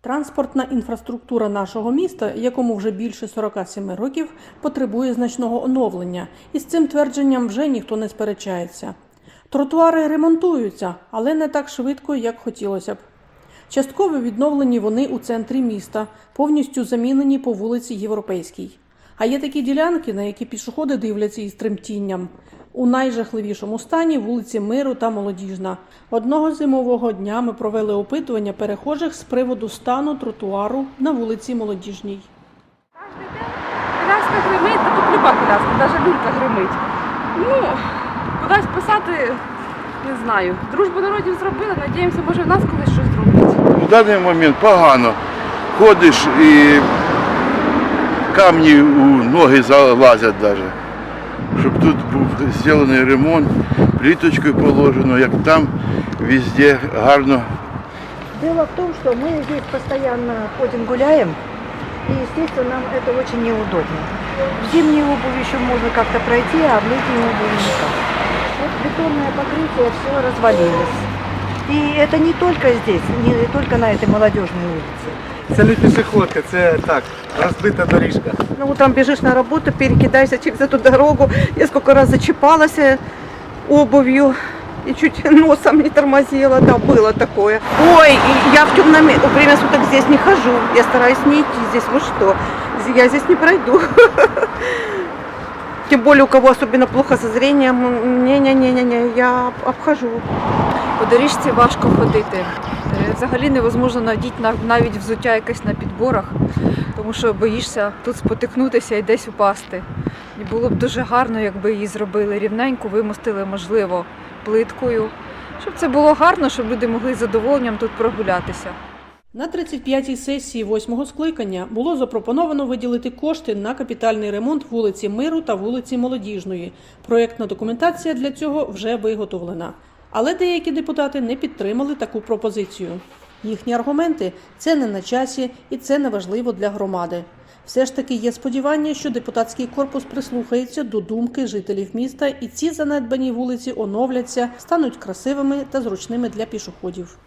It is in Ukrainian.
Транспортна інфраструктура нашого міста, якому вже більше 47 років, потребує значного оновлення, і з цим твердженням вже ніхто не сперечається. Тротуари ремонтуються, але не так швидко, як хотілося б. Частково відновлені вони у центрі міста, повністю замінені по вулиці Європейській. А є такі ділянки, на які пішоходи дивляться із тремтінням. У найжахливішому стані вулиці Миру та Молодіжна. Одного зимового дня ми провели опитування перехожих з приводу стану тротуару на вулиці Молодіжній. Коляска гримить, та тут люба коляска, навіть люлька гримить. Ну, кудись писати, не знаю. Дружбу народів зробили, надіємося, може в нас колись щось зроблять. В даний момент погано. Ходиш і камні у ноги залазять навіть. Щоб тут був зроблений ремонт, пліточкою положено, як там, везде гарно. Дело в том, что мы здесь постоянно ходим, гуляем, и, естественно, нам это очень неудобно. В зимней обуви еще можно как-то пройти, а в летней обуви никак. Вот бетонное покрытие все развалилось. И это не только здесь, не только на этой молодежной улице. Це не пішохідка, це так, розбита доріжка. Ну, утром бежишь на работу, перекидайся через эту дорогу. Я сколько раз зачипалась э, обувью и чуть носом не тормозила, да, было такое. Ой, и я в темном ме- время суток здесь не хожу, я стараюсь не идти здесь, вы что, я здесь не пройду. Тем более, у кого особенно плохо со зрением, не-не-не-не, я обхожу. По доріжці важко ходити. Взагалі невозможно надіти навіть взуття якесь на підборах, тому що боїшся тут спотикнутися і десь упасти. І було б дуже гарно, якби її зробили рівненько, вимостили, можливо, плиткою. Щоб це було гарно, щоб люди могли з задоволенням тут прогулятися. На 35-й сесії восьмого скликання було запропоновано виділити кошти на капітальний ремонт вулиці Миру та вулиці Молодіжної. Проєктна документація для цього вже виготовлена. Але деякі депутати не підтримали таку пропозицію. Їхні аргументи це не на часі і це не важливо для громади. Все ж таки є сподівання, що депутатський корпус прислухається до думки жителів міста, і ці занедбані вулиці оновляться, стануть красивими та зручними для пішоходів.